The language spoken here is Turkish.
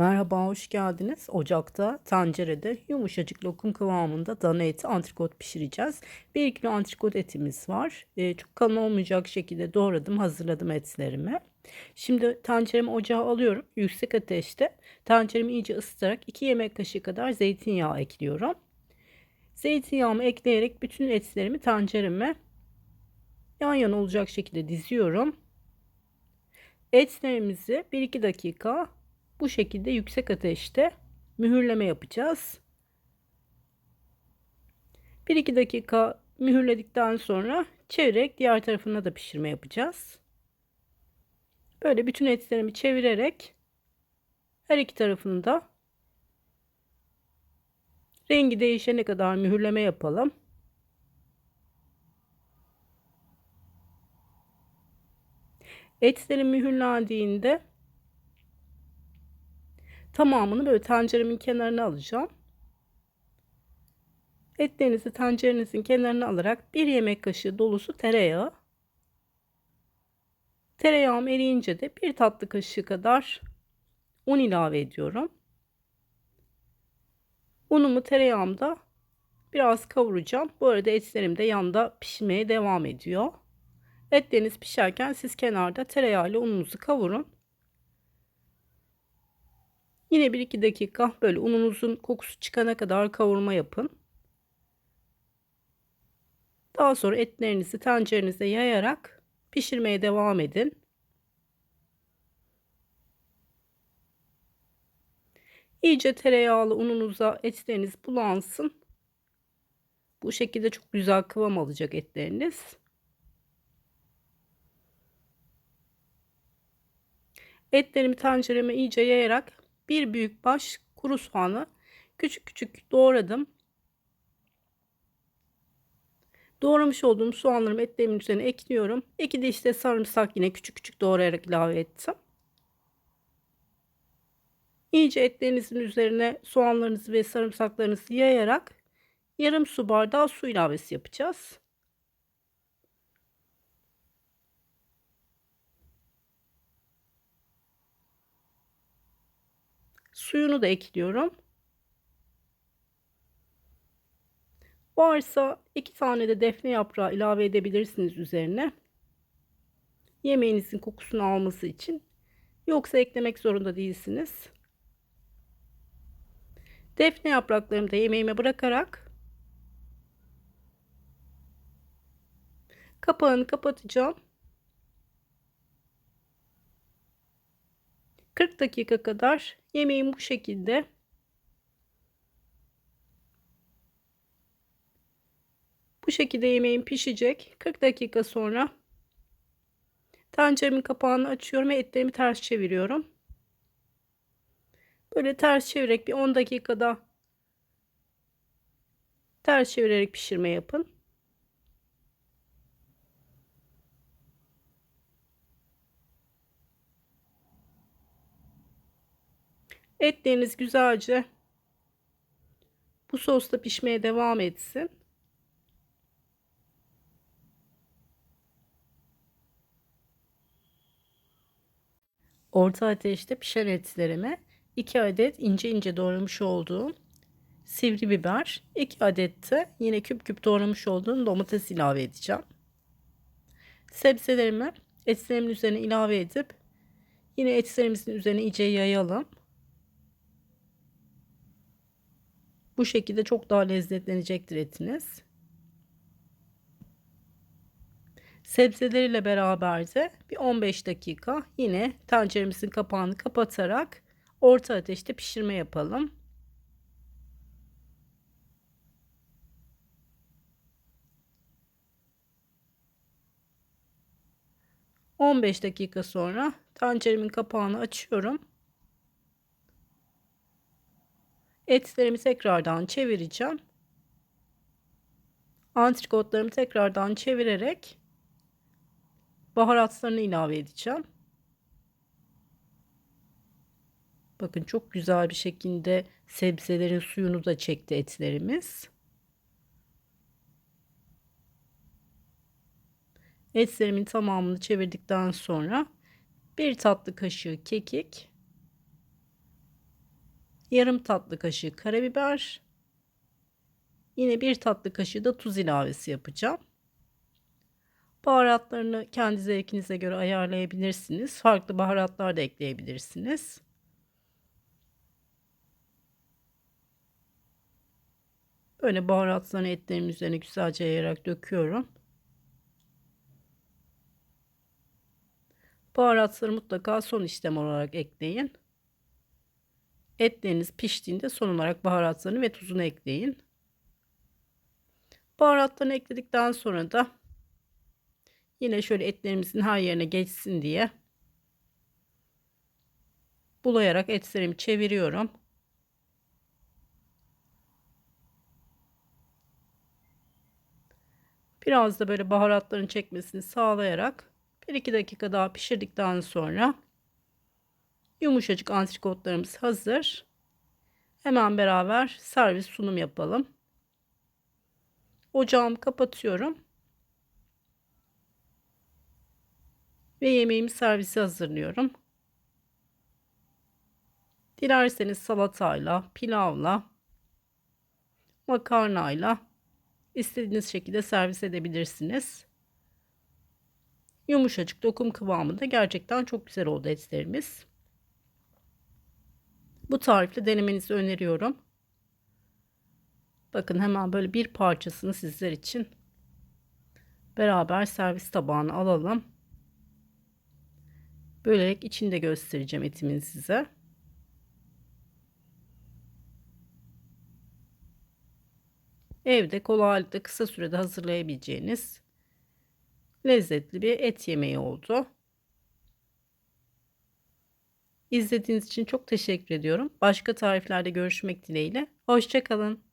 Merhaba, hoş geldiniz. Ocakta tencerede yumuşacık lokum kıvamında dana eti antrikot pişireceğiz. 1 kilo antrikot etimiz var. Ee, çok kalın olmayacak şekilde doğradım, hazırladım etlerimi. Şimdi tenceremi ocağa alıyorum. Yüksek ateşte tenceremi iyice ısıtarak 2 yemek kaşığı kadar zeytinyağı ekliyorum. Zeytinyağımı ekleyerek bütün etlerimi tencereme yan yana olacak şekilde diziyorum. Etlerimizi 1-2 dakika bu şekilde yüksek ateşte mühürleme yapacağız. 1-2 dakika mühürledikten sonra çevirerek diğer tarafına da pişirme yapacağız. Böyle bütün etlerimi çevirerek her iki tarafını da rengi değişene kadar mühürleme yapalım. Etlerim mühürlendiğinde tamamını böyle tenceremin kenarına alacağım. Etlerinizi tencerenizin kenarına alarak bir yemek kaşığı dolusu tereyağı. Tereyağım eriyince de bir tatlı kaşığı kadar un ilave ediyorum. Unumu tereyağımda biraz kavuracağım. Bu arada etlerim de yanda pişmeye devam ediyor. Etleriniz pişerken siz kenarda tereyağı ile ununuzu kavurun. Yine 1-2 dakika böyle ununuzun kokusu çıkana kadar kavurma yapın. Daha sonra etlerinizi tencerenize yayarak pişirmeye devam edin. İyice tereyağlı ununuza etleriniz bulansın. Bu şekilde çok güzel kıvam alacak etleriniz. Etlerimi tencereme iyice yayarak bir büyük baş kuru soğanı küçük küçük doğradım. Doğramış olduğum soğanlarımı etlerimin üzerine ekliyorum. İki de işte sarımsak yine küçük küçük doğrayarak ilave ettim. İyice etlerinizin üzerine soğanlarınızı ve sarımsaklarınızı yayarak yarım su bardağı su ilavesi yapacağız. Suyunu da ekliyorum. Varsa iki tane de defne yaprağı ilave edebilirsiniz üzerine. Yemeğinizin kokusunu alması için. Yoksa eklemek zorunda değilsiniz. Defne yapraklarımı da yemeğime bırakarak kapağını kapatacağım. 40 dakika kadar yemeğim bu şekilde. Bu şekilde yemeğim pişecek. 40 dakika sonra tenceremin kapağını açıyorum ve etlerimi ters çeviriyorum. Böyle ters çevirerek bir 10 dakikada ters çevirerek pişirme yapın Etleriniz güzelce bu sosta pişmeye devam etsin. Orta ateşte pişen etlerime 2 adet ince ince doğramış olduğum sivri biber, 2 adet de yine küp küp doğramış olduğum domates ilave edeceğim. Sebzelerimi etlerimin üzerine ilave edip yine etlerimizin üzerine iyice yayalım. Bu şekilde çok daha lezzetlenecektir etiniz. Sebzeleriyle beraber de bir 15 dakika yine tenceremizin kapağını kapatarak orta ateşte pişirme yapalım. ...15 dakika sonra tenceremin kapağını açıyorum. Etlerimi tekrardan çevireceğim. Antrikotlarımı tekrardan çevirerek baharatlarını ilave edeceğim. Bakın çok güzel bir şekilde sebzelerin suyunu da çekti etlerimiz. Etlerimin tamamını çevirdikten sonra bir tatlı kaşığı kekik yarım tatlı kaşığı karabiber, yine bir tatlı kaşığı da tuz ilavesi yapacağım. Baharatlarını kendi zevkinize göre ayarlayabilirsiniz. Farklı baharatlar da ekleyebilirsiniz. Böyle baharatlarını etlerimin üzerine güzelce yayarak döküyorum. Baharatları mutlaka son işlem olarak ekleyin. Etleriniz piştiğinde son olarak baharatlarını ve tuzunu ekleyin. Baharatlarını ekledikten sonra da yine şöyle etlerimizin her yerine geçsin diye bulayarak etlerimi çeviriyorum. Biraz da böyle baharatların çekmesini sağlayarak 1-2 dakika daha pişirdikten sonra yumuşacık antrikotlarımız hazır. Hemen beraber servis sunum yapalım. Ocağımı kapatıyorum. Ve yemeğimi servise hazırlıyorum. Dilerseniz salatayla, pilavla, makarnayla istediğiniz şekilde servis edebilirsiniz. Yumuşacık dokum kıvamında gerçekten çok güzel oldu etlerimiz. Bu tarifle denemenizi öneriyorum. Bakın hemen böyle bir parçasını sizler için beraber servis tabağına alalım. Bölerek içinde göstereceğim etimin size. Evde kolaylıkla kısa sürede hazırlayabileceğiniz lezzetli bir et yemeği oldu. İzlediğiniz için çok teşekkür ediyorum. Başka tariflerde görüşmek dileğiyle. Hoşçakalın.